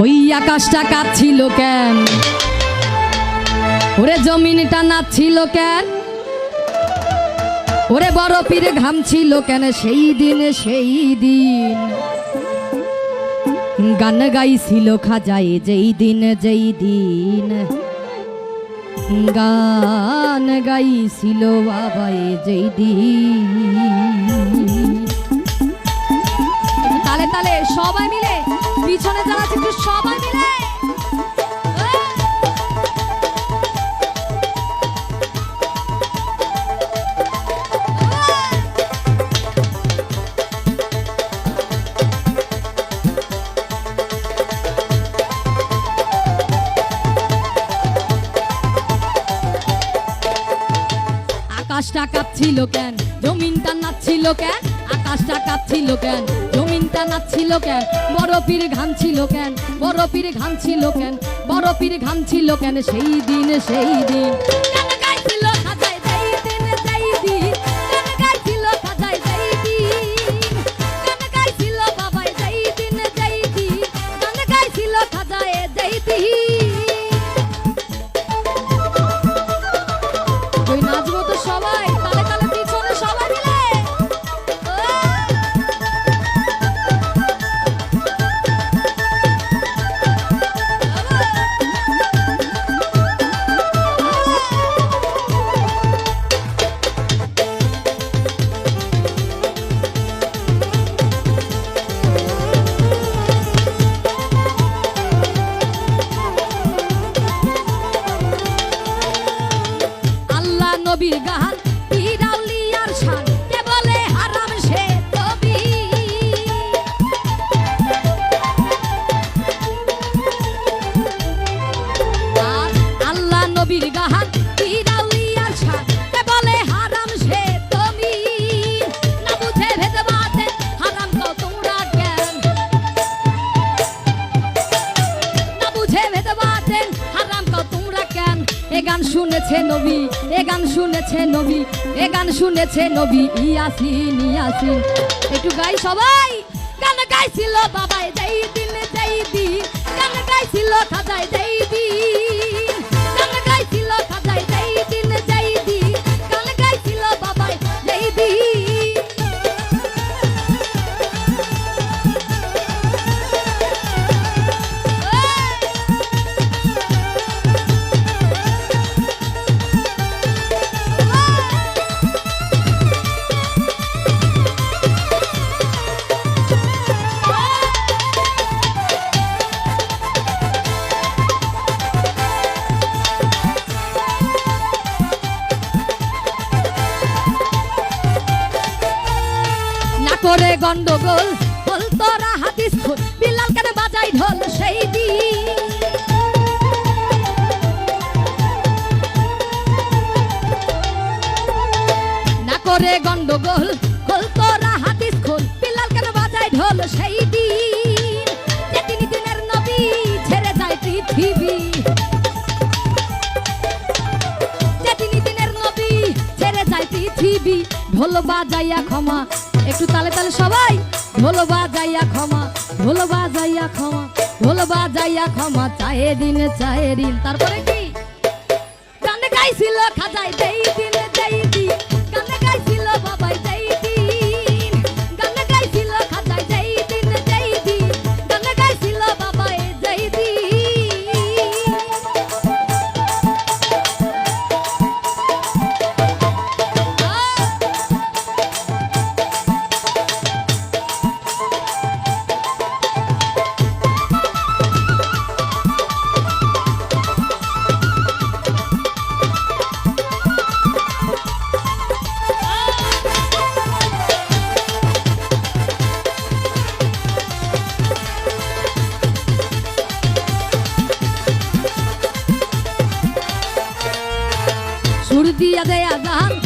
ওই আকাশটা কাঁদছিল কেন? ওরে জমিনটা নাচছিল কেন? ওরে বড় পীরে ঘামছিল কেন সেই দিন সেই দিন? গান গাইছিল খাজাই যেই দিন যেই দিন। গান গাইছিল বাবাই যেই দিন। তালে তালে সবাই সবাই আকাশটা কাঁপছিল কেন? জমিনটা নাচছিল কেন? আকাশটা কাঁপছিল কেন? জমিনটা নাচছিল কেন? বড় পীর ঘামছিল কেন? বড় পীর ঘামছিল কেন? বড় পীর ঘামছিল কেন? সেই দিন সেই দিন। গাইছিল শুনেছে নবী, এ গান শুনেছে নবী, এ গান শুনেছে নবী, ইয়াসিন ইয়াসিন। একটু গাই সবাই, গান গাইছিল বাবাই যাই দিন যাই দিন। গান গাইছিল খাজাই যাই দিন। করে গন্ডগোল, বল তোরা খুন বিলাল কেন বাজাই ঢোল সেই দিন। না করে গন্ডগোল খোল তোরা হাদিস খুন বিলাল কেন বাজাই ঢোল সেই দিন। যে তিনি দিনের নবী ছেড়ে যায় পৃথিবী। যে তিনি দিনের নবী ছেড়ে যায় পৃথিবী, ঢোল বাজাইয়া ক্ষমা একটু তালে তালে সবাই। ঢোল বাজাইয়া ক্ষমা, ঢোল বাজাইয়া ক্ষমা, ঢোল বাজাইয়া ক্ষমা চায়ে দিন চায়ে দিন তারপরে কি? গান গাইছিল খাজাই দেই দিন দিয়া দেয়া গান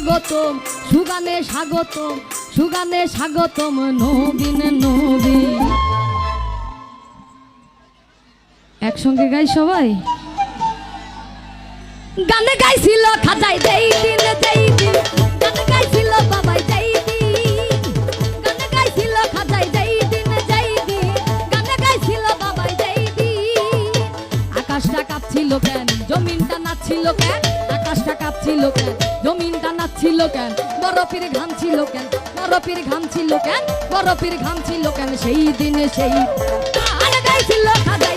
স্বাগতম, সুগানে স্বাগতম সুগানে স্বাগতম, নবীন নবীন। একসঙ্গে গাই সবাই? গানে গাইছিল খাজাই যেই দিন যেই দিন গানে গাইছিল বাবাই দিন আকাশটা কাঁপছিল কেন? জমিনটা নাচছিল কেন? আকাশটা কাঁপছিল কেন? জমিনটা নাচছিল কেন? বরফের ঘাম ছিল কেন? বরফের ঘাম ছিল কেন? বরফের ঘাম ছিল কেন? সেই দিনে সেই গাইছিল খাজাই